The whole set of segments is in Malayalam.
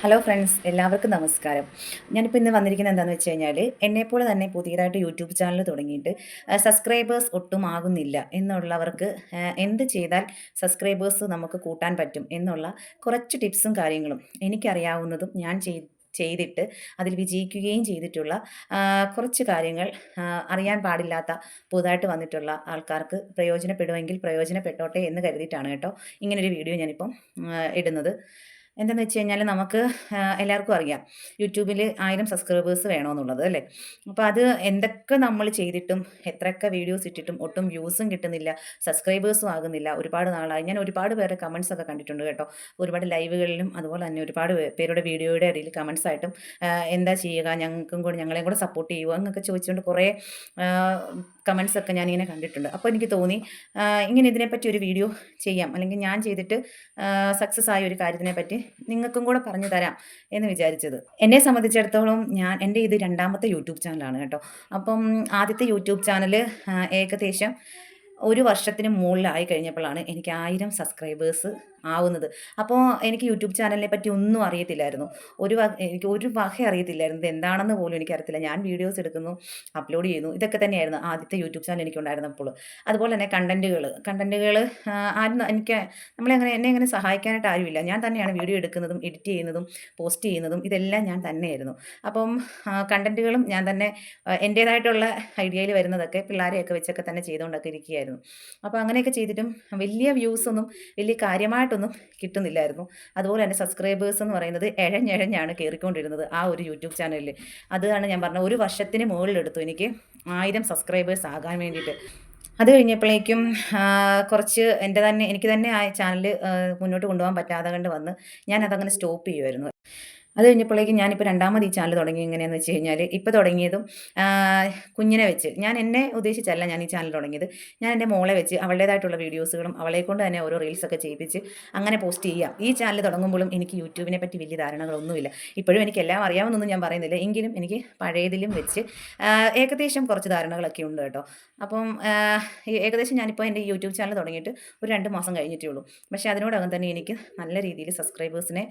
ഹലോ ഫ്രണ്ട്സ് എല്ലാവർക്കും നമസ്കാരം. ഞാനിപ്പോൾ ഇന്ന് വന്നിരിക്കുന്നത് എന്താണെന്ന് വെച്ച് കഴിഞ്ഞാൽ എന്നെപ്പോലെ തന്നെ പുതിയതായിട്ട് യൂട്യൂബ് ചാനൽ തുടങ്ങിയിട്ട് സബ്സ്ക്രൈബേഴ്സ് ഒട്ടും ആകുന്നില്ല എന്നുള്ളവർക്ക് എന്ത് ചെയ്താൽ സബ്സ്ക്രൈബേഴ്സ് നമുക്ക് കൂട്ടാൻ പറ്റും എന്നുള്ള കുറച്ച് ടിപ്സും കാര്യങ്ങളും എനിക്കറിയാവുന്നതും ഞാൻ ചെയ്ത് ചെയ്തിട്ട് അതിൽ വിജയിക്കുകയും ചെയ്തിട്ടുള്ള കുറച്ച് കാര്യങ്ങൾ അറിയാൻ പാടില്ലാത്ത പുതുതായിട്ട് വന്നിട്ടുള്ള ആൾക്കാർക്ക് പ്രയോജനപ്പെടുമെങ്കിൽ പ്രയോജനപ്പെട്ടോട്ടെ എന്ന് കരുതിയിട്ടാണ് കേട്ടോ ഇങ്ങനൊരു വീഡിയോ ഞാനിപ്പം ഇടുന്നത്. എന്താണെന്ന് വെച്ച് കഴിഞ്ഞാൽ നമുക്ക് എല്ലാവർക്കും അറിയാം. യൂട്യൂബിൽ ആയിരം സബ്സ്ക്രൈബേഴ്സ് വേണമെന്നുള്ളത് അല്ലേ? അപ്പോൾ അത് എന്തൊക്കെ നമ്മൾ ചെയ്തിട്ടും എത്രയൊക്കെ വീഡിയോസ് ഇട്ടിട്ടും ഒട്ടും വ്യൂസും കിട്ടുന്നില്ല സബ്സ്ക്രൈബേഴ്സും ആകുന്നില്ല. ഒരുപാട് നാളായി. ഞാൻ ഒരുപാട് പേരുടെ കമൻസ് ഒക്കെ കണ്ടിട്ടുണ്ട് കേട്ടോ. ഒരുപാട് ലൈവുകളിലും അതുപോലെ തന്നെ ഒരുപാട് പേരുടെ വീഡിയോയുടെ ഇടയിൽ കമൻസ് ആയിട്ടും എന്താ ചെയ്യുക ഞങ്ങൾക്കും കൂടെ ഞങ്ങളെയും കൂടെ സപ്പോർട്ട് ചെയ്യുക എന്നൊക്കെ ചോദിച്ചുകൊണ്ട് കുറേ കമൻസ് ഒക്കെ ഞാനിങ്ങനെ കണ്ടിട്ടുണ്ട്. അപ്പോൾ എനിക്ക് തോന്നി ഇങ്ങനെ ഇതിനെപ്പറ്റി ഒരു വീഡിയോ ചെയ്യാം. അല്ലെങ്കിൽ ഞാൻ ചെയ്തിട്ട് സക്സസ് ആയ ഒരു കാര്യത്തിനെ പറ്റി നിങ്ങൾക്കും കൂടെ പറഞ്ഞു തരാം എന്ന് വിചാരിച്ചത്. എന്നെ സംബന്ധിച്ചിടത്തോളം ഞാൻ എന്റെ ഇത് രണ്ടാമത്തെ യൂട്യൂബ് ചാനലാണ് കേട്ടോ. അപ്പം ആദ്യത്തെ യൂട്യൂബ് ചാനൽ ഏകദേശം ഒരു വർഷത്തിന് മുകളിലായി കഴിഞ്ഞപ്പോഴാണ് എനിക്ക് ആയിരം സബ്സ്ക്രൈബേഴ്സ് ആവുന്നത്. അപ്പോൾ എനിക്ക് യൂട്യൂബ് ചാനലിനെ പറ്റി ഒന്നും അറിയത്തില്ലായിരുന്നു. ഒരു എനിക്ക് ഒരു വക അറിയത്തില്ലായിരുന്നു. ഇത് എന്താണെന്ന് പോലും എനിക്കറിയത്തില്ല. ഞാൻ വീഡിയോസ് എടുക്കുന്നു അപ്ലോഡ് ചെയ്യുന്നു. ഇതൊക്കെ തന്നെയായിരുന്നു ആദ്യത്തെ യൂട്യൂബ് ചാനൽ എനിക്കുണ്ടായിരുന്നപ്പോൾ. അതുപോലെ തന്നെ കണ്ടന്റുകൾ കണ്ടന്റുകൾ ആരും എനിക്ക് നമ്മളെ അങ്ങനെ എന്നെ അങ്ങനെ സഹായിക്കാനായിട്ട് ആരുമില്ല. ഞാൻ തന്നെയാണ് വീഡിയോ എടുക്കുന്നതും എഡിറ്റ് ചെയ്യുന്നതും പോസ്റ്റ് ചെയ്യുന്നതും ഇതെല്ലാം ഞാൻ തന്നെയായിരുന്നു. അപ്പം കണ്ടന്റുകളും ഞാൻ തന്നെ എന്റേതായിട്ടുള്ള ഐഡിയയിൽ വരുന്നതൊക്കെ പിള്ളേരെയൊക്കെ വെച്ചൊക്കെ തന്നെ ചെയ്തുകൊണ്ടൊക്കെ ഇരിക്കുകയായിരുന്നു. അപ്പോൾ അങ്ങനെയൊക്കെ ചെയ്തിട്ടും വലിയ വ്യൂസൊന്നും വലിയ വലിയ കാര്യമായിട്ടൊന്നും കിട്ടുന്നില്ലായിരുന്നു. അതുപോലെ തന്നെ സബ്സ്ക്രൈബേഴ്സ് എന്ന് പറയുന്നത് എഴഞ്ഞെഴഞ്ഞാണ് കയറിക്കൊണ്ടിരുന്നത് ആ ഒരു യൂട്യൂബ് ചാനലിൽ അതാണ് ഞാൻ പറഞ്ഞ ഒരു വർഷത്തിന് മുകളിലെടുത്തു എനിക്ക് ആയിരം സബ്സ്ക്രൈബേഴ്സ് ആകാൻ വേണ്ടിയിട്ട്. അത് കഴിഞ്ഞപ്പോഴേക്കും കുറച്ച് എന്റെ തന്നെ എനിക്ക് തന്നെ ആ ചാനൽ മുന്നോട്ട് കൊണ്ടുപോകാൻ പറ്റാതെ കണ്ട് വന്ന് ഞാനതങ്ങനെ സ്റ്റോപ്പ് ചെയ്യുമായിരുന്നു അത് കഴിഞ്ഞപ്പോഴേക്കും ഞാനിപ്പോൾ രണ്ടാമത് ഈ ചാനൽ തുടങ്ങി എങ്ങനെയാണെന്ന് വെച്ച് കഴിഞ്ഞാൽ ഇപ്പോൾ തുടങ്ങിയതും കുഞ്ഞിനെ വെച്ച്. ഞാൻ എന്നെ ഉദ്ദേശിച്ചല്ല ഞാൻ ഈ ചാനൽ തുടങ്ങിയത്. ഞാൻ എന്റെ മോളെ വെച്ച് അവളുടേതായിട്ടുള്ള വീഡിയോസുകളും അവളെ കൊണ്ട് തന്നെ ഓരോ റീൽസൊക്കെ ചെയ്യിപ്പിച്ച് അങ്ങനെ പോസ്റ്റ് ചെയ്യാം. ഈ ചാനൽ തുടങ്ങുമ്പോഴും എനിക്ക് യൂട്യൂബിനെ പറ്റി വലിയ ധാരണകളൊന്നുമില്ല. ഇപ്പോഴും എനിക്ക് എല്ലാം അറിയാമെന്നൊന്നും ഞാൻ പറയുന്നില്ല. എങ്കിലും എനിക്ക് പഴയതിലും വെച്ച് ഏകദേശം കുറച്ച് ധാരണകളൊക്കെ ഉണ്ട് കേട്ടോ. അപ്പം ഏകദേശം ഞാനിപ്പോൾ എന്റെ യൂട്യൂബ് ചാനൽ തുടങ്ങിയിട്ട് ഒരു രണ്ട് മാസം കഴിഞ്ഞിട്ടേ ഉള്ളൂ. പക്ഷേ അതിനോടകം തന്നെ എനിക്ക് നല്ല രീതിയിൽ സബ്സ്ക്രൈബേഴ്സിനെ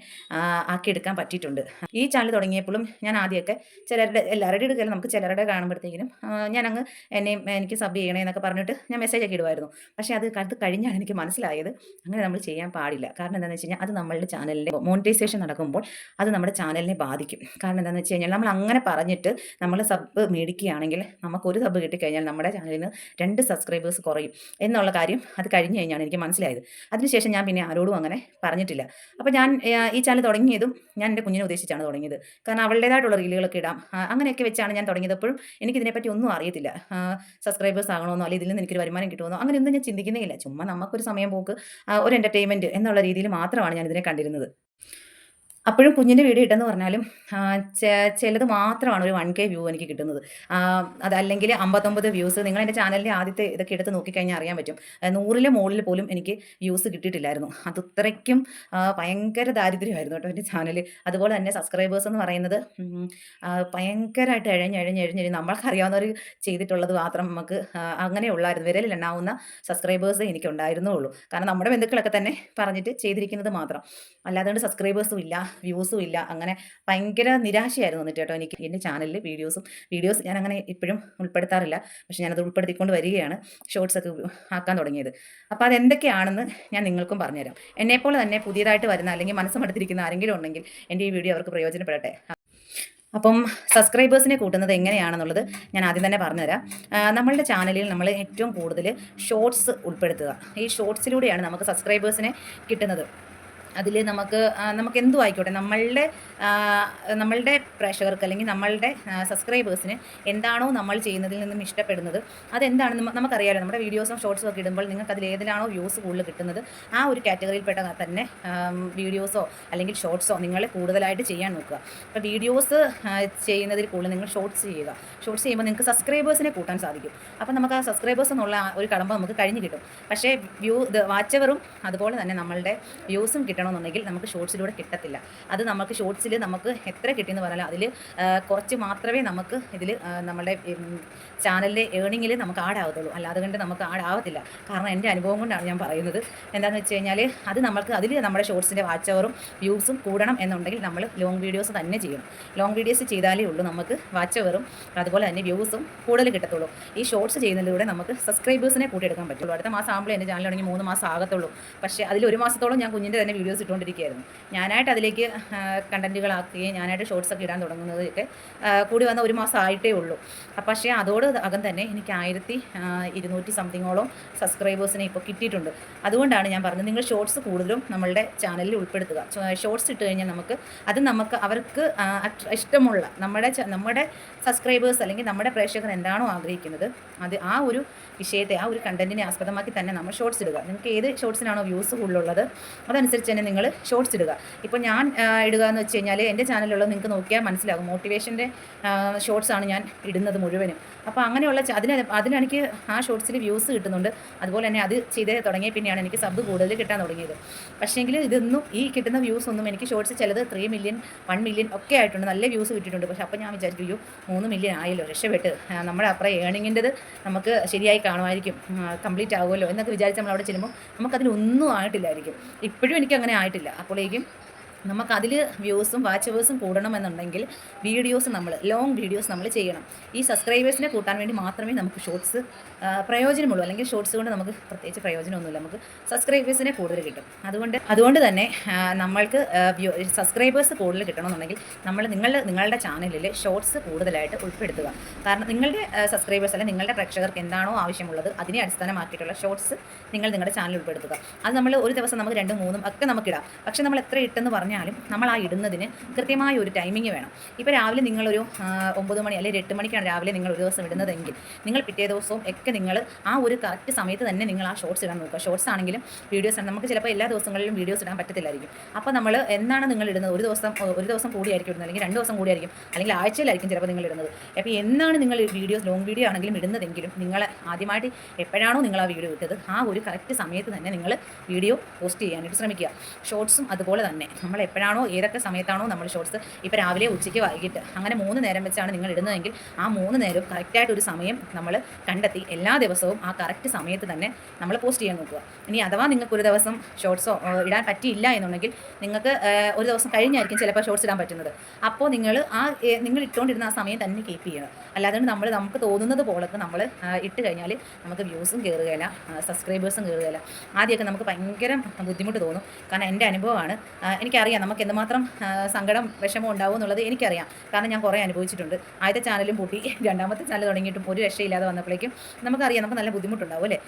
ആക്കിയെടുക്കാൻ പറ്റിയിട്ടുണ്ട്. ഈ ചാനൽ തുടങ്ങിയപ്പോഴും ഞാൻ ആദ്യമൊക്കെ ചിലരുടെ എല്ലാവരുടെ എടുക്കലും നമുക്ക് ചിലരുടെ കാണുമ്പോഴത്തേക്കിനും ഞാൻ അങ്ങ് എന്നെയും എനിക്ക് സബ് ചെയ്യണേ എന്നൊക്കെ പറഞ്ഞിട്ട് ഞാൻ മെസ്സേജ് ആക്കി ഇടുമായിരുന്നു. പക്ഷേ അത് അത് കഴിഞ്ഞാണ് എനിക്ക് മനസ്സിലായത്. അങ്ങനെ നമ്മൾ ചെയ്യാൻ പാടില്ല. കാരണം എന്താണെന്ന് വെച്ച് കഴിഞ്ഞാൽ അത് നമ്മളുടെ ചാനലിന്റെ മോണിറ്റൈസേഷൻ നടക്കുമ്പോൾ അത് നമ്മുടെ ചാനലിനെ ബാധിക്കും. കാരണം എന്താണെന്ന് വെച്ച് കഴിഞ്ഞാൽ നമ്മൾ അങ്ങനെ പറഞ്ഞിട്ട് നമ്മൾ സബ് മേടിക്കുകയാണെങ്കിൽ നമുക്കൊരു സബ് കിട്ടിക്കഴിഞ്ഞാൽ നമ്മുടെ ചാനലിന് രണ്ട് സബ്സ്ക്രൈബേഴ്സ് കുറയും. എന്നുള്ള കാര്യം അത് കഴിഞ്ഞ് കഴിഞ്ഞാണ് എനിക്ക് മനസ്സിലായത്. അതിനുശേഷം ഞാൻ പിന്നെ ആരോടും അങ്ങനെ പറഞ്ഞിട്ടില്ല. അപ്പോൾ ഞാൻ ഈ ചാനൽ തുടങ്ങിയതും ഞാൻ എന്റെ കുഞ്ഞിനെ ഉദ്ദേശിച്ചാണ് തുടങ്ങിയത്. കാരണം അവളുടേതായിട്ടുള്ള റീലുകളൊക്കെ ഇടാം. അങ്ങനെയൊക്കെ വെച്ചാണ് ഞാൻ തുടങ്ങിയത്. എപ്പോഴും എനിക്കിതിനെപ്പറ്റി ഒന്നും അറിയത്തില്ല. സബ്സ്ക്രൈബേഴ്സ് ആകണമെന്നോ അല്ലെങ്കിൽ ഇതിൽ നിന്ന് എനിക്കൊരു വരുമാനം കിട്ടുമെന്നോ അങ്ങനെയൊന്നും ഞാൻ ചിന്തിക്കുന്നേ ഇല്ല. ചുമ്മാ നമുക്കൊരു സമയം പോക്ക് ഒരു എന്റർടൈൻമെന്റ് എന്നുള്ള രീതിയിൽ മാത്രമാണ് ഞാൻ ഇതിനെ കണ്ടിരുന്നത്. അപ്പോഴും കുഞ്ഞിന്റെ വീഡിയോ ഇട്ടെന്ന് പറഞ്ഞാലും ചിലത് മാത്രമാണ് ഒരു വൺ കെ വ്യൂ എനിക്ക് കിട്ടുന്നത്. അതല്ലെങ്കിൽ അമ്പത്തൊമ്പത് വ്യൂസ് നിങ്ങൾ എന്റെ ചാനലിന്റെ ആദ്യത്തെ ഇതൊക്കെ എടുത്ത് നോക്കിക്കഴിഞ്ഞാൽ അറിയാൻ പറ്റും. നൂറിലെ മുകളിൽ പോലും എനിക്ക് വ്യൂസ് കിട്ടിയിട്ടില്ലായിരുന്നു. അത് അത്രയ്ക്കും ഭയങ്കര ദാരിദ്ര്യമായിരുന്നു കേട്ടോ എന്റെ ചാനൽ അതുപോലെ തന്നെ സബ്സ്ക്രൈബേഴ്സ് എന്ന് പറയുന്നത് ഭയങ്കരമായിട്ട് എഴഞ്ഞ് എഴഞ്ഞ് എഴഞ്ഞ് നമ്മൾക്കറിയാവുന്നവർ ചെയ്തിട്ടുള്ളത് മാത്രം നമുക്ക് അങ്ങനെ ഉള്ളായിരുന്നു. വിരലിൽ എണ്ണാവുന്ന സബ്സ്ക്രൈബേഴ്സ് എനിക്ക് ഉണ്ടായിരുന്നുള്ളൂ കാരണം നമ്മുടെ ബന്ധുക്കളൊക്കെ തന്നെ പറഞ്ഞിട്ട് ചെയ്തിരിക്കുന്നത് മാത്രം. അല്ലാതെ സബ്സ്ക്രൈബേഴ്സും ഇല്ല. വ്യൂസും ഇല്ല. അങ്ങനെ ഭയങ്കര നിരാശയായിരുന്നു വന്നിട്ട് കേട്ടോ എനിക്ക്. എന്റെ ചാനലിൽ വീഡിയോസും വീഡിയോസ് ഞാൻ അങ്ങനെ ഇപ്പോഴും ഉൾപ്പെടുത്താറില്ല. പക്ഷേ ഞാനത് ഉൾപ്പെടുത്തിക്കൊണ്ട് വരികയാണ് ഷോർട്സ് ഒക്കെ ആക്കാൻ തുടങ്ങിയത്. അപ്പോൾ അതെന്തൊക്കെയാണെന്ന് ഞാൻ നിങ്ങൾക്കും പറഞ്ഞുതരാം. എന്നെപ്പോലെ തന്നെ പുതിയതായിട്ട് വരുന്ന അല്ലെങ്കിൽ മനസ്സുമെടുത്തിരിക്കുന്ന ആരെങ്കിലും ഉണ്ടെങ്കിൽ എന്റെ ഈ വീഡിയോ അവർക്ക് പ്രയോജനപ്പെടട്ടെ. അപ്പം സബ്സ്ക്രൈബേഴ്സിനെ കൂട്ടുന്നത് എങ്ങനെയാണെന്നുള്ളത് ഞാൻ ആദ്യം തന്നെ പറഞ്ഞുതരാം. നമ്മളുടെ ചാനലിൽ നമ്മൾ ഏറ്റവും കൂടുതൽ ഷോർട്സ് ഉൾപ്പെടുത്തുക. ഈ ഷോർട്സിലൂടെയാണ് നമുക്ക് സബ്സ്ക്രൈബേഴ്സിനെ കിട്ടുന്നത്. അതിൽ നമുക്ക് നമുക്ക് എന്തു ആയിക്കോട്ടെ നമ്മളുടെ നമ്മളുടെ പ്രേക്ഷകർക്ക് അല്ലെങ്കിൽ നമ്മളുടെ സബ്സ്ക്രൈബേഴ്സിന് എന്താണോ നമ്മൾ ചെയ്യുന്നതിൽ നിന്നും ഇഷ്ടപ്പെടുന്നത് അതെന്താണെന്ന് നമുക്കറിയാമല്ലോ നമ്മുടെ വീഡിയോസും ഷോർട്സും ഒക്കെ ഇടുമ്പോൾ നിങ്ങൾക്ക് അതിൽ ഏതിലാണോ വ്യൂസ് കൂടുതൽ കിട്ടുന്നത് ആ ഒരു കാറ്റഗറിയിൽപ്പെട്ട തന്നെ വീഡിയോസോ അല്ലെങ്കിൽ ഷോർട്സോ നിങ്ങൾ കൂടുതലായിട്ട് ചെയ്യാൻ നോക്കുക. അപ്പോൾ വീഡിയോസ് ചെയ്യുന്നതിൽ കൂടുതൽ നിങ്ങൾ ഷോർട്സ് ചെയ്യുക. ഷോർട്സ് ചെയ്യുമ്പോൾ നിങ്ങൾക്ക് സബ്സ്ക്രൈബേഴ്സിനെ കൂട്ടാൻ സാധിക്കും. അപ്പോൾ നമുക്ക് ആ സബ്സ്ക്രൈബേഴ്സ് എന്നുള്ള ഒരു കടമ്പ നമുക്ക് കഴിഞ്ഞ് കിട്ടും. പക്ഷേ വ്യൂ വാച്ചവറും അതുപോലെ തന്നെ നമ്മളുടെ വ്യൂസും കിട്ടണം കിട്ടണമെന്നുണ്ടെങ്കിൽ നമുക്ക് ഷോർട്സിലൂടെ കിട്ടത്തില്ല. അത് നമുക്ക് ഷോർട്സിൽ നമുക്ക് എത്ര കിട്ടിയെന്ന് പറഞ്ഞാൽ അതിൽ കുറച്ച് മാത്രമേ നമുക്ക് ഇതിൽ നമ്മുടെ ചാനലിലെ ഏണിങ്ങിൽ നമുക്ക് ആഡ് ആവത്തുള്ളൂ. അല്ലാതെ കൊണ്ട് നമുക്ക് ആഡ് ആവത്തില്ല. കാരണം എന്റെ അനുഭവം കൊണ്ടാണ് ഞാൻ പറയുന്നത്. എന്താണെന്ന് വെച്ച് കഴിഞ്ഞാൽ അത് നമുക്ക് അതിൽ നമ്മുടെ ഷോർട്സിന്റെ വാച്ച് അവറും വ്യൂസും കൂടണം എന്നുണ്ടെങ്കിൽ നമ്മൾ ലോങ് വീഡിയോസ് തന്നെ ചെയ്യണം. ലോങ് വീഡിയോസ് ചെയ്താലേ ഉള്ളൂ നമുക്ക് വാച്ച് അവറും അതുപോലെ തന്നെ വ്യൂസും കൂടുതൽ കിട്ടത്തുള്ളൂ. ഈ ഷോർട്സ് ചെയ്യുന്നതിലൂടെ നമുക്ക് സബ്സ്ക്രൈബേഴ്സിനെ കൂട്ടിയെടുക്കാൻ പറ്റുള്ളൂ. അടുത്ത മാസം ആകുമ്പോൾ എന്റെ ചാനൽ തുടങ്ങി മൂന്ന് മാസം ആകത്തുള്ളൂ. പക്ഷേ അതിൽ ഒരു മാസത്തോളം ഞാൻ കുഞ്ഞിന്റെ തന്നെ വീഡിയോസ് ഇട്ടുകൊണ്ടിരിക്കുകയായിരുന്നു ഞാനായിട്ട് അതിലേക്ക് കണ്ടന്റുകളാക്കുകയും ഞാനായിട്ട് ഷോർട്സ് ഒക്കെ ഇടാൻ തുടങ്ങുന്നതൊക്കെ കൂടി വന്ന ഒരു മാസം ആയിട്ടേ ഉള്ളൂ. അപ്പം പക്ഷേ അതോട് അകം തന്നെ എനിക്ക് ആയിരത്തി ഇരുന്നൂറ്റി സംതിങ്ങോളം സബ്സ്ക്രൈബേഴ്സിനെ ഇപ്പോൾ കിട്ടിയിട്ടുണ്ട്. അതുകൊണ്ടാണ് ഞാൻ പറഞ്ഞത് നിങ്ങൾ ഷോർട്സ് കൂടുതലും നമ്മളുടെ ചാനലിൽ ഉൾപ്പെടുത്തുക. ഷോർട്സ് ഇട്ട് കഴിഞ്ഞാൽ നമുക്ക് അത് നമുക്ക് അവർക്ക് ഇഷ്ടമുള്ള നമ്മുടെ നമ്മുടെ സബ്സ്ക്രൈബേഴ്സ് അല്ലെങ്കിൽ നമ്മുടെ പ്രേക്ഷകർ എന്താണോ ആഗ്രഹിക്കുന്നത് അത് ആ ഒരു വിഷയത്തെ ആ ഒരു കണ്ടന്റിനെ ആസ്പദമാക്കി തന്നെ നമ്മൾ ഷോർട്സ് ഇടുക. നിങ്ങൾക്ക് ഏത് ഷോർട്സിനാണോ വ്യൂസ് കൂടുതലുള്ളത് അതനുസരിച്ച് തന്നെ നിങ്ങൾ ഷോർട്സ് ഇടുക. ഇപ്പോൾ ഞാൻ ഇടുക എന്ന് വെച്ച് കഴിഞ്ഞാൽ എന്റെ ചാനലുള്ളത് നിങ്ങൾക്ക് നോക്കിയാൽ മനസ്സിലാകും മോട്ടിവേഷന്റെ ഷോർട്സ് ആണ് ഞാൻ ഇടുന്നത് മുഴുവനും. അപ്പോൾ അങ്ങനെയുള്ള അതിന് അതിനെനിക്ക് ആ ഷോർട്സിൽ വ്യൂസ് കിട്ടുന്നുണ്ട്. അതുപോലെ തന്നെ അത് ചെയ്ത് തുടങ്ങിയ പിന്നെയാണ് എനിക്ക് സബ് കൂടുതൽ കിട്ടാൻ തുടങ്ങിയത്. പക്ഷേങ്കിൽ ഇതൊന്നും ഈ കിട്ടുന്ന വ്യൂസ് ഒന്നും എനിക്ക് ഷോർട്സ് ചിലത് ത്രീ മില്യൺ വൺ മില്യൺ ഒക്കെ ആയിട്ടുണ്ട്. നല്ല വ്യൂസ് കിട്ടിയിട്ടുണ്ട്. പക്ഷേ അപ്പോൾ ഞാൻ വിചാരിക്കും അയ്യോ മൂന്ന് മില്യൺ ആയല്ലോ രക്ഷപ്പെട്ട്. നമ്മുടെ അപ്പുറം ഏണിങ്ങിന്റെത് നമുക്ക് ശരിയായി കാണുമായിരിക്കും. കംപ്ലീറ്റ് ആകുമല്ലോ എന്നൊക്കെ വിചാരിച്ച് നമ്മൾ അവിടെ ചെല്ലുമ്പോൾ നമുക്കതിലൊന്നും ആയിട്ടില്ലായിരിക്കും. ഇപ്പോഴും എനിക്ക് അങ്ങനെ ആയിട്ടില്ല. അപ്പോഴേക്കും നമുക്കതിൽ വ്യൂസും വാച്ചവേഴ്സും കൂടണമെന്നുണ്ടെങ്കിൽ വീഡിയോസ് നമ്മൾ ലോങ് വീഡിയോസ് നമ്മൾ ചെയ്യണം. ഈ സബ്സ്ക്രൈബേഴ്സിനെ കൂട്ടാൻ വേണ്ടി മാത്രമേ നമുക്ക് ഷോർട്സ് പ്രയോജനമുള്ളൂ. അല്ലെങ്കിൽ ഷോർട്സ് കൊണ്ട് നമുക്ക് പ്രത്യേകിച്ച് പ്രയോജനമൊന്നുമില്ല. നമുക്ക് സബ്സ്ക്രൈബേഴ്സിനെ കൂടുതൽ കിട്ടും. അതുകൊണ്ട് അതുകൊണ്ട് തന്നെ നമ്മൾക്ക് സബ്സ്ക്രൈബേഴ്സ് കൂടുതൽ കിട്ടണമെന്നുണ്ടെങ്കിൽ നമ്മൾ നിങ്ങളുടെ നിങ്ങളുടെ ചാനലിൽ ഷോർട്സ് കൂടുതലായിട്ട് ഉൾപ്പെടുത്തുക. കാരണം നിങ്ങളുടെ സബ്സ്ക്രൈബേഴ്സ് അല്ലെങ്കിൽ നിങ്ങളുടെ പ്രേക്ഷകർക്ക് എന്താണോ ആവശ്യമുള്ളത് അതിനെ അടിസ്ഥാനമാക്കിയിട്ടുള്ള ഷോർട്സ് നിങ്ങൾ നിങ്ങളുടെ ചാനൽ ഉൾപ്പെടുത്തുക. അത് നമ്മൾ ഒരു ദിവസം നമുക്ക് രണ്ടും മൂന്നും ഒക്കെ നമുക്കിടാം. പക്ഷേ നമ്മൾ എത്ര ഇട്ടെന്ന് പറഞ്ഞാലും നമ്മൾ ആ ഇടുന്നതിന് കൃത്യമായ ഒരു ടൈമിംഗ് വേണം. ഇപ്പോൾ രാവിലെ നിങ്ങളൊരു ഒമ്പത് മണി അല്ലെങ്കിൽ എട്ട് മണിക്കാണ് രാവിലെ നിങ്ങൾ ഒരു ദിവസം ഇടുന്നതെങ്കിൽ നിങ്ങൾ പിറ്റേ ദിവസവും ഒക്കെ നിങ്ങൾ ആ ഒരു കറക്റ്റ് സമയത്ത് തന്നെ നിങ്ങൾ ആ ഷോർട്സ് ഇടാൻ നോക്കുക. ഷോർട്സ് ആണെങ്കിലും വീഡിയോസ് ആണ് നമുക്ക് ചിലപ്പോൾ എല്ലാ ദിവസങ്ങളിലും വീഡിയോസ് ഇടാൻ പറ്റത്തില്ലായിരിക്കും. അപ്പോൾ നമ്മൾ എന്നാണ് നിങ്ങൾ ഇടുന്നത്? ഒരു ദിവസം ഒരു ദിവസം കൂടിയായിരിക്കും ഇടുന്നത് അല്ലെങ്കിൽ രണ്ട് ദിവസം കൂടിയായിരിക്കും അല്ലെങ്കിൽ ആഴ്ചയിലായിരിക്കും ചിലപ്പോൾ നിങ്ങൾ ഇടുന്നത്. അപ്പോൾ എന്നാണ് നിങ്ങൾ വീഡിയോസ് ലോങ് വീഡിയോ ആണെങ്കിലും ഇടുന്നതെങ്കിലും നിങ്ങൾ ആദ്യമായിട്ട് എപ്പോഴാണോ നിങ്ങൾ ആ വീഡിയോ ഇട്ടത് ആ ഒരു കറക്റ്റ് സമയത്ത് തന്നെ നിങ്ങൾ വീഡിയോ പോസ്റ്റ് ചെയ്യാനായിട്ട് ശ്രമിക്കുക. ഷോർട്സും അതുപോലെ തന്നെ നമ്മൾ എപ്പോഴാണോ ഏതൊക്കെ സമയത്താണോ നമ്മൾ ഷോർട്സ് ഇപ്പോൾ രാവിലെ ഉച്ചയ്ക്ക് വൈകിട്ട്. അങ്ങനെ മൂന്ന് നേരം വെച്ചാണ് നിങ്ങൾ ഇടുന്നതെങ്കിൽ ആ മൂന്ന് നേരവും കറക്റ്റായിട്ട് ഒരു സമയം നമ്മൾ കണ്ടെത്തി എല്ലാ ദിവസവും ആ കറക്റ്റ് സമയത്ത് തന്നെ നമ്മൾ പോസ്റ്റ് ചെയ്യാൻ നോക്കുക. ഇനി അഥവാ നിങ്ങൾക്ക് ഒരു ദിവസം ഷോർട്സോ ഇടാൻ പറ്റിയില്ല എന്നുണ്ടെങ്കിൽ നിങ്ങൾക്ക് ഒരു ദിവസം കഴിഞ്ഞായിരിക്കും ചിലപ്പോൾ ഷോർട്സ് ഇടാൻ പറ്റുന്നത്. അപ്പോൾ നിങ്ങൾ ആ നിങ്ങൾ ഇട്ടുകൊണ്ടിരുന്ന ആ സമയം തന്നെ കീപ്പ് ചെയ്യണം. അല്ലാതെ നമ്മൾ നമുക്ക് തോന്നുന്നത് പോലൊക്കെ നമ്മൾ ഇട്ട് കഴിഞ്ഞാൽ നമുക്ക് വ്യൂസും കയറുകയില്ല സബ്സ്ക്രൈബേഴ്സും കയറുകയില്ല ആദ്യമൊക്കെ നമുക്ക് ഭയങ്കര ബുദ്ധിമുട്ട് തോന്നും. കാരണം എന്റെ അനുഭവമാണ്. ആ, എനിക്കറിയാം നമുക്ക് എന്തുമാത്രം സങ്കടം വിഷമം ഉണ്ടാവും എന്നുള്ളത് എനിക്കറിയാം. കാരണം ഞാൻ കുറേ അനുഭവിച്ചിട്ടുണ്ട്. ആദ്യത്തെ ചാനലും പൂട്ടി. രണ്ടാമത്തെ ചാനൽ തുടങ്ങിയിട്ടും ഒരു രക്ഷയില്ലാതെ വന്നപ്പോഴേക്കും നമുക്കറിയാം നമുക്ക് നല്ല ബുദ്ധിമുട്ടുണ്ടാവും അല്ലേ?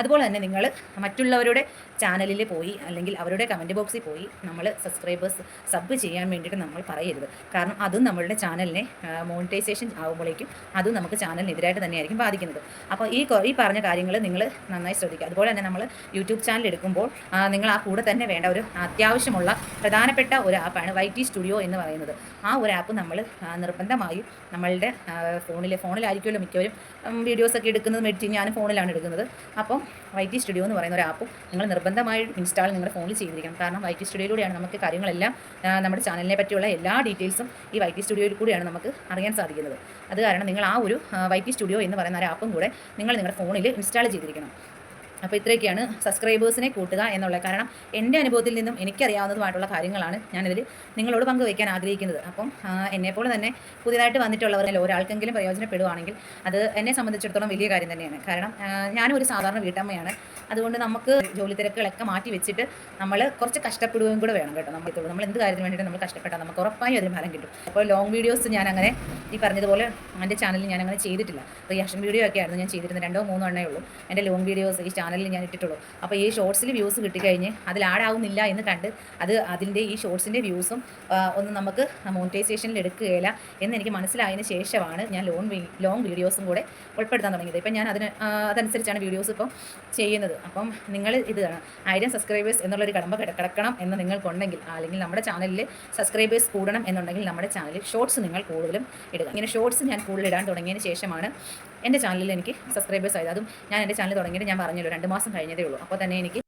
അതുപോലെ തന്നെ നിങ്ങൾ മറ്റുള്ളവരുടെ ചാനലിൽ പോയി അല്ലെങ്കിൽ അവരുടെ കമന്റ് ബോക്സിൽ പോയി നമ്മൾ സബ്സ്ക്രൈബേഴ്സ് സബ് ചെയ്യാൻ വേണ്ടിയിട്ട് നമ്മൾ പറയരുത്. കാരണം അതും നമ്മളുടെ ചാനലിനെ മോണിറ്റൈസേഷൻ ആകുമ്പോഴേക്കും അതും നമുക്ക് ചാനലിനെതിരായിട്ട് തന്നെയായിരിക്കും ബാധിക്കുന്നത്. അപ്പോൾ ഈ ഈ പറഞ്ഞ കാര്യങ്ങൾ നിങ്ങൾ നന്നായി ശ്രദ്ധിക്കുക. അതുപോലെ തന്നെ നമ്മൾ യൂട്യൂബ് ചാനൽ എടുക്കുമ്പോൾ നിങ്ങൾ ആ കൂടെ തന്നെ വേണ്ട ഒരു അത്യാവശ്യമുള്ള പ്രധാനപ്പെട്ട ഒരു ആപ്പാണ് വൈ ടി സ്റ്റുഡിയോ എന്ന് പറയുന്നത്. ആ ഒരു ആപ്പ് നമ്മൾ നിർബന്ധമായും നമ്മളുടെ ഫോണിൽ ഫോണിലായിരിക്കുമല്ലോ മിക്കവരും വീഡിയോസൊക്കെ എടുക്കുന്നത് മേടിച്ച് ഞാനും ഫോണിലാണ് എടുക്കുന്നത്. അപ്പം വൈ ടി സ്റ്റുഡിയോ എന്ന് പറയുന്ന ഒരു ആപ്പ് നിങ്ങൾ നിർബന്ധമായി ഇൻസ്റ്റാൾ നിങ്ങളുടെ ഫോണിൽ ചെയ്തിരിക്കണം. കാരണം വൈ ടി സ്റ്റുഡിയോയിലൂടെയാണ് നമുക്ക് കാര്യങ്ങളെല്ലാം നമ്മുടെ ചാനലിനെ പറ്റിയുള്ള എല്ലാ ഡീറ്റെയിൽസും ഈ വൈ ടി സ്റ്റുഡിയോയിൽ കൂടിയാണ് നമുക്ക് അറിയാൻ സാധിക്കുന്നത്. അത് കാരണം നിങ്ങൾ ആ ഒരു വൈ ടി സ്റ്റുഡിയോ എന്ന് പറയുന്ന ഒരു ആപ്പും കൂടെ നിങ്ങൾ നിങ്ങളുടെ ഫോണിൽ ഇൻസ്റ്റാൾ ചെയ്തിരിക്കണം. അപ്പോൾ ഇത്രയൊക്കെയാണ് സബ്സ്ക്രൈബേഴ്സിനെ കൂട്ടുക എന്നുള്ളത് കാരണം എന്റെ അനുഭവത്തിൽ നിന്നും എനിക്കറിയാവുന്നതുമായിട്ടുള്ള കാര്യങ്ങളാണ് ഞാനിതിൽ നിങ്ങളോട് പങ്കുവയ്ക്കാൻ ആഗ്രഹിക്കുന്നത്. അപ്പം എന്നെപ്പോലെ തന്നെ പുതിയതായിട്ട് വന്നിട്ടുള്ളവരിൽ ഒരാൾക്കെങ്കിലും പ്രയോജനപ്പെടുവാണെങ്കിൽ അത് എന്നെ സംബന്ധിച്ചിടത്തോളം വലിയ കാര്യം തന്നെയാണ്. കാരണം ഞാനും ഒരു സാധാരണ വീട്ടമ്മയാണ്. അതുകൊണ്ട് നമുക്ക് ജോലി തിരക്കുകളൊക്കെ മാറ്റി വെച്ചിട്ട് നമ്മൾ കുറച്ച് കഷ്ടപ്പെടുകയും കൂടെ വേണം കേട്ടോ. നമ്മൾ നമ്മൾ എന്ത് കാര്യത്തിന് വേണ്ടിയിട്ട് നമ്മൾ കഷ്ടപ്പെട്ടാൽ നമുക്ക് ഉറപ്പായും അതിന് ഫലം കിട്ടും. അപ്പോൾ ലോങ് വീഡിയോസ് ഞാൻ അങ്ങനെ ഈ പറഞ്ഞതുപോലെ എന്റെ ചാനലിൽ ഞാൻ അങ്ങനെ ചെയ്തിട്ടില്ല. റിയാക്ഷൻ വീഡിയോ ഒക്കെ ആയിരുന്നു ഞാൻ ചെയ്തിരുന്നത് രണ്ടോ മൂന്നോ എണ്ണേ ഉള്ളൂ. എന്റെ ലോങ് വീഡിയോസ് ഈ ചാനലിൽ ഞാൻ ഇട്ടിട്ടുള്ളൂ അപ്പോൾ ഈ ഷോർട്സിൽ വ്യൂസ് കിട്ടിക്കഴിഞ്ഞ് അതിൽ ആടാവുന്നില്ല എന്ന് കണ്ട് അത് അതിന്റെ ഈ ഷോർട്സിന്റെ വ്യൂസും ഒന്ന് നമുക്ക് മോണിറ്റൈസേഷനിൽ എടുക്കുകയില്ല എന്ന് എനിക്ക് മനസ്സിലായതിന് ശേഷമാണ് ഞാൻ ലോൺ ലോങ് വീഡിയോസും കൂടെ ഉൾപ്പെടുത്താൻ തുടങ്ങിയത്. ഇപ്പം ഞാൻ അതിന് അതനുസരിച്ചാണ് വീഡിയോസ് ഇപ്പം ചെയ്യുന്നത്. അപ്പം നിങ്ങൾ ഇത് ആയിരം സബ്സ്ക്രൈബേഴ്സ് എന്നുള്ളൊരു കടമ്പ കിട- കിടക്കണം എന്ന് നിങ്ങൾക്കുണ്ടെങ്കിൽ അല്ലെങ്കിൽ നമ്മുടെ ചാനലിൽ സബ്സ്ക്രൈബേഴ്സ് കൂടണം എന്നുണ്ടെങ്കിൽ നമ്മുടെ ചാനലിൽ ഷോർട്സ് നിങ്ങൾ കൂടുതലും ഇടുക. ഇങ്ങനെ ഷോർട്സ് ഞാൻ കൂടുതൽ ഇടാൻ തുടങ്ങിയതിന് ശേഷമാണ് എന്റെ ചാനലിൽ എനിക്ക് സബ്സ്ക്രൈബേഴ്സ് ആയത്. അതും ഞാൻ എന്റെ ചാനൽ തുടങ്ങിയിട്ട് ഞാൻ പറഞ്ഞല്ലോ രണ്ട് മാസം കഴിഞ്ഞതേ ഉള്ളൂ. അപ്പോൾ തന്നെ എനിക്ക്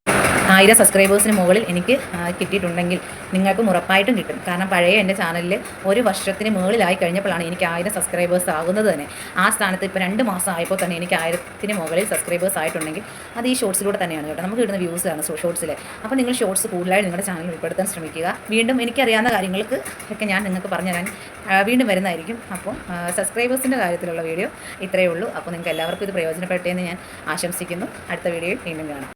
ആയിരം സബ്സ്ക്രൈബേഴ്സിന് മുകളിൽ എനിക്ക് കിട്ടിയിട്ടുണ്ടെങ്കിൽ നിങ്ങൾക്കും ഉറപ്പായിട്ടും കിട്ടും. കാരണം പഴയ എന്റെ ചാനലിൽ ഒരു വർഷത്തിന് മുകളിലായി കഴിഞ്ഞപ്പോഴാണ് എനിക്ക് ആയിരം സബ്സ്ക്രൈബേഴ്സ് ആകുന്നത് തന്നെ. ആ സ്ഥാനത്ത് ഇപ്പോൾ രണ്ട് മാസം ആയപ്പോൾ തന്നെ എനിക്ക് ആയിരത്തിന് മുകളിൽ സബ്സ്ക്രൈബേഴ്സ് ആയിട്ടുണ്ടെങ്കിൽ അത് ഈ ഷോർട്സിലൂടെ തന്നെയാണ് കേട്ടോ. നമുക്ക് കിട്ടുന്ന വ്യൂസ് ആണ് ഷോർട്സിൽ അപ്പോൾ നിങ്ങൾ ഷോർട്സ് കൂടുതലായി നിങ്ങളുടെ ചാനൽ ഉൾപ്പെടുത്താൻ ശ്രമിക്കുക. വീണ്ടും എനിക്കറിയാവുന്ന കാര്യങ്ങൾക്ക് ഒക്കെ ഞാൻ നിങ്ങൾക്ക് പറഞ്ഞുതരാൻ തരാൻ വീണ്ടും വരുന്നതായിരിക്കും. അപ്പോൾ സബ്സ്ക്രൈബേഴ്സിന്റെ കാര്യത്തിലുള്ള വീഡിയോ ഇത്രയേ ഉള്ളൂ. അപ്പോൾ നിങ്ങൾക്ക് എല്ലാവർക്കും ഇത് പ്രയോജനപ്പെട്ടേ എന്ന് ഞാൻ ആശംസിക്കുന്നു. അടുത്ത വീഡിയോയിൽ വീണ്ടും കാണാം.